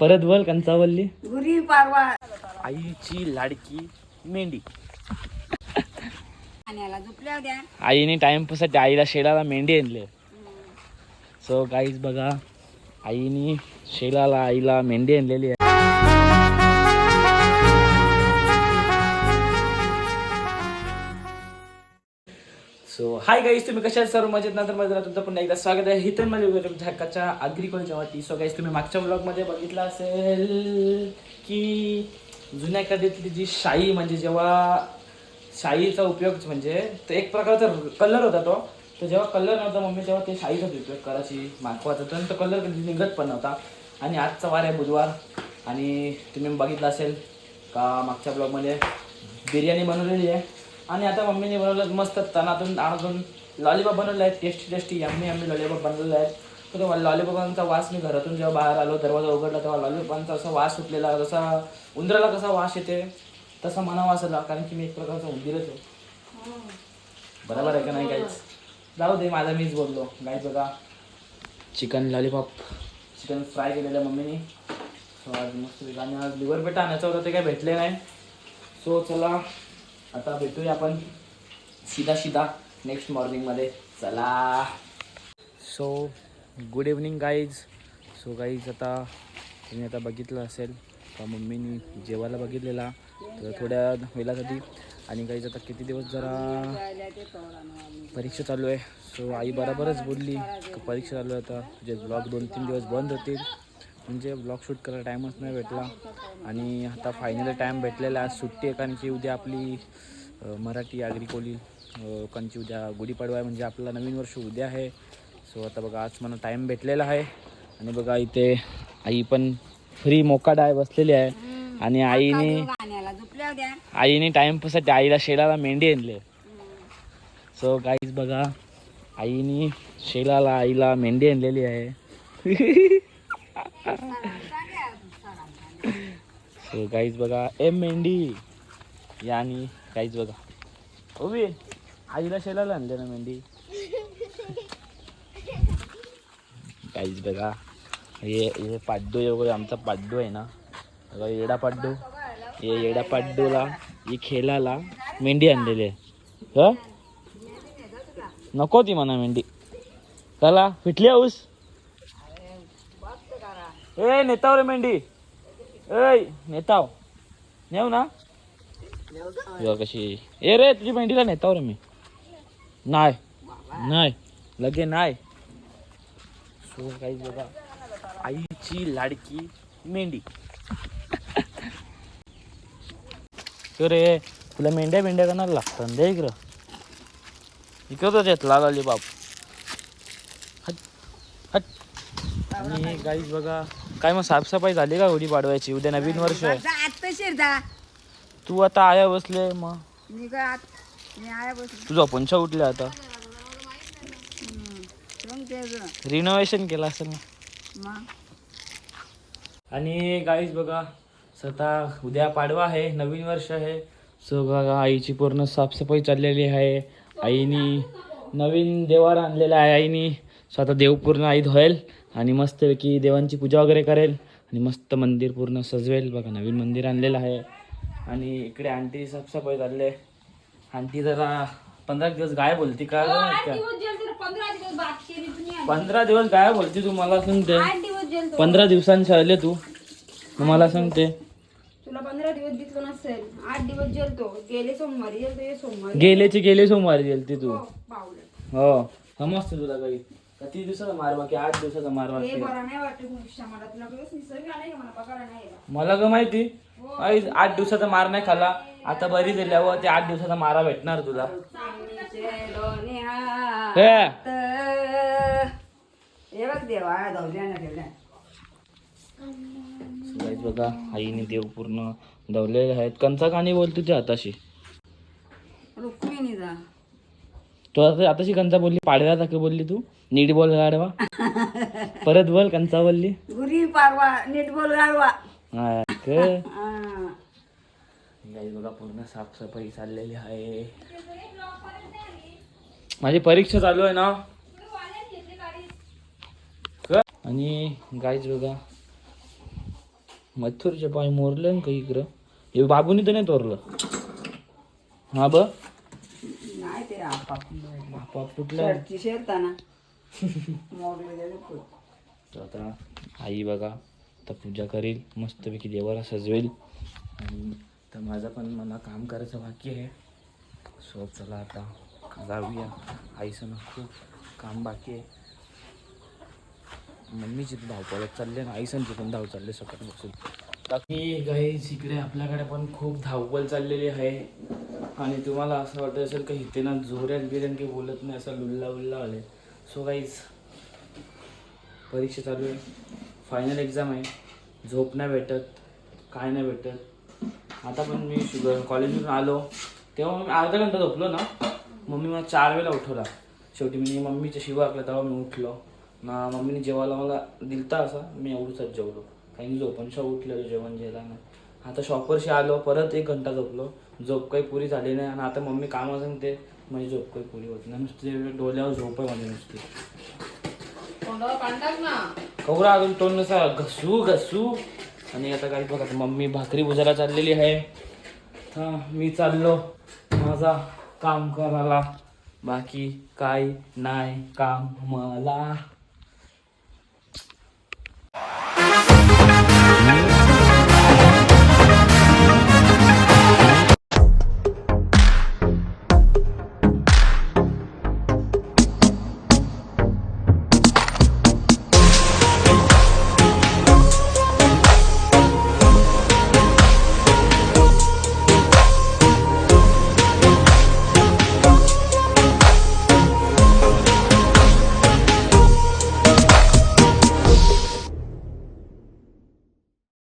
परत बोल कंचावल्ली गुरी पारवा. आईची लाडकी मेंढी. पाण्याला झोपल्या द्या आईने टाइमपासाठी आईला शेळाला मेंढी आणले. सो गाईज बघा. आईने शेळाला आईला मेंढी आणलेली आहे. हाय गाईस तुम्ही कशा सर्व मजेत. नंतर मजेला तुमचं पुन्हा एकदा स्वागत आहे. हितनमध्ये तुमच्या हक्काच्या अग्रिकल्चर वाटी सो गाईस तुम्ही मागच्या ब्लॉगमध्ये बघितलं असेल की जुन्या कधीतली जी शाई म्हणजे जेव्हा शाईचा उपयोग म्हणजे तो एक प्रकारचा कलर होता तो. तर जेव्हा कलर नव्हता मम्मी तेव्हा ते शाईचाच उपयोग करायची मागवाचा तर तो कलर कधी निघत पण नव्हता. आणि आजचा वार आहे बुधवार. आणि तुम्ही बघितलं असेल का मागच्या ब्लॉगमध्ये बिर्याणी बनवलेली आहे. आणि आता मम्मीने बनवलं मस्त तणातून आणून लॉलीपॉप बनवलं आहे tasty tasty yummy yummy lollipop बनवलेलं आहे. तर तो लॉलीपॉपांचा वास मी घरातून जेव्हा बाहेर आलो दरवाजा उघडला तेव्हा लॉलीपॉपांचा असा वास सुटलेला जसा उंदराला कसा वास येते तसा मला वास आला कारण की मी एक प्रकारचा उंदीरच आहे बरोबर आहे का नाही गाईच जाऊ दे माझा मीच बोललो. गाईच बघा. चिकन लॉलीपॉप चिकन फ्राय केलेलं मम्मीने. सो आज मस्त आणि आज लिव्हर पेटा आणायचं होतं ते काय भेटले नाही. सो चला. आता भेटूया आपण सीधा सीधा नेक्स्ट मॉर्निंगमध्ये चला. So good evening guys so guys आता तुम्ही आता बघितलं असेल का मम्मीनी जेवायला बघितलेला. तर थोड्या वेळासाठी. आणि गाईज आता किती दिवस जरा परीक्षा चालू आहे. सो आई बरोबरच बोलली परीक्षा चालू आहे आता. तुझे ब्लॉग दोन तीन दिवस बंद होतील. म्हणजे ब्लॉग शूट करायला टाईमच नाही भेटला. आणि आता फायनली टाईम भेटलेला आहे. आज सुट्टी आहे कारण की उद्या आपली मराठी आगरी लोकांची उद्या गुढीपाडवा आहे म्हणजे आपला नवीन वर्ष उद्या आहे. सो आता बघा आज मला टाईम भेटलेला आहे. आणि बघा इथे आई पण फ्री मोकाट आहे बसलेली आहे. आणि आईने आईने टाइमपासाठी आईला शेळाला मेंढी आणले. सो गाईज बघा आईने शेळाला आईला मेंढी आणलेली आहे. सो गाईज बघा ए मेंढी यानी गाईज बघा. उभी. आईला शेलाला आणले ना मेंढी गाईज बघा. हे हे पाड्डू वगैरे आमचा पाड्डू आहे ना. बघा येडा पाड्डू. ये येडा पाड्डूला ही खेळाला मेंढी आणलेली आहे. ह? नको ती म्हणा मेंढी. चला फिटली आऊस ए नेताव रे मेंढी. ए नेताव. नेऊ ना. बघा कशी? ए रे तुझी मेंढीला नेताव रे मी. नाही. नाही. लगे नाही. सो काही बघा. आईची लाडकी मेंढी. तो रे तुला मेंढ्या मेंढ्या करणार लागतात दे इकडं. इकडं येत लागाली बाप. हट हट. आणि गाईज बघा. काय मग साफसफाई झाली का होडी पाडवायची? उद्या नवीन वर्ष. आहे तू आता आया बसले मग. मी काय आत मी आया बस तुझा पंचा उठल्या आता. मग ते ज. रिनोव्हेशन केलं असेल ना. मग? आणि गाईज बघा स्वतः उद्या पाडवा आहे नवीन वर्ष आहे. सो बघा आईची पूर्ण साफसफाई चाललेली आहे. आईनी नवीन देवार आणलेला आहे आईनी. स्वतः देव पूर्ण आई धुवेल आणि मस्तपैकी देवांची पूजा वगैरे करेल आणि मस्त मंदिर पूर्ण सजवेल. बघा नवीन मंदिर आणलेलं आहे. आणि इकडे आंटी साफसफाई चालली. आहे आंटी जरा पंधरा दिवस गायब बोलती का पंधरा दिवस गायब बोलती तू मला सांगते पंधरा दिवसांचे आले तू. मला सांगते तुला पंधरा दिवस दिसलो नसेल. आठ दिवस जेलतो गेले सोमवारी हे गेलेची गेले सोमवारी गेलती तू. पावलं हो समजते तुला काही. किती दिवसाचा मार बाकी आठ दिवसाचा मार हे बरं नाही वाटत मला तुला निसर्ग का मला पगार नाही यायला. मला का माहिती. आई, आठ दिवसाचा मार नाही खाला आता बरी झाल्यावर ते आठ दिवसाचा मारा भेटणार तुला. हे. हे बघ देवा धावल्या ना ठेवल्या गाईज बघा आईने देव पूर्ण दवलेले आहेत. कंचा काणी बोल तुझ्या हाताशी रुक्मिणी जा तू आता आताशी कंचा बोलली पाडव्या टाके बोलली तू नीट बोल गाडवा. परत बोल कंचा बोलली. गुरी पारवा नीट बोल गाडवा. हा, क. गाईज बघा पूर्ण साफसफाई चाललेली आहे. माझी परीक्षा चालू आहे ना? क? आणि गाईज बघा. मथुरचे पाय मोरले ना का इकडं. हे बाबूनी तर नाही तोरलं. हा ब शर्टची शेरताना. मोडले. तर आता आई बघा तर पूजा करील मस्तपैकी देवाला सजवेल. आणि तर माझं पण मला काम करायचं बाकी आहे. सो चला आता जाऊया. आईचं ना खूप काम बाकी आहे. मम्मीची तर धावपळत चालली आणि आईसांची पण धाव चालली सकाळपासून. बाकी गाईज इकडे आपल्याकडे पण खूप धावपळ चाललेली आहे. आणि तुम्हाला असं वाटत असेल की इथे ना जोऱ्यात बिऱ्यान काही बोलत नाही असं लुल्ला उल्ला आले सो काहीच परीक्षा चालू आहे. फायनल एक्झाम आहे. झोप नाही भेटत काय नाही भेटत. आता पण मी शुगर कॉलेजमधून आलो. तेव्हा मी अर्धा घंटा झोपलो ना. मम्मी मला चार वेळेला उठवला. शेवटी मी मम्मीच्या शिवा आपला तेव्हा मी उठलो. ना मम्मीने जेवायला मला दिलता असा मी एवढंच जेवलो. काही मी झोपणशा उठलेलो जेवण जेला नाही आता शॉपवरशी आलो परत एक घंटा झोपलो. झोप काही पुरी झाली नाही आणि आता मम्मी कामं सांगते माझी झोप काही पुरी होत नाही. नुसते डोल्यावर झोप आहे माझी नुसती. कवरा अजून तोंड नसा. घसू घसू. आणि आता काय बघा मम्मी भाकरी बुजायला चाललेली आहे. हा मी चाललो माझा काम करायला. बाकी काय नाही काम मला.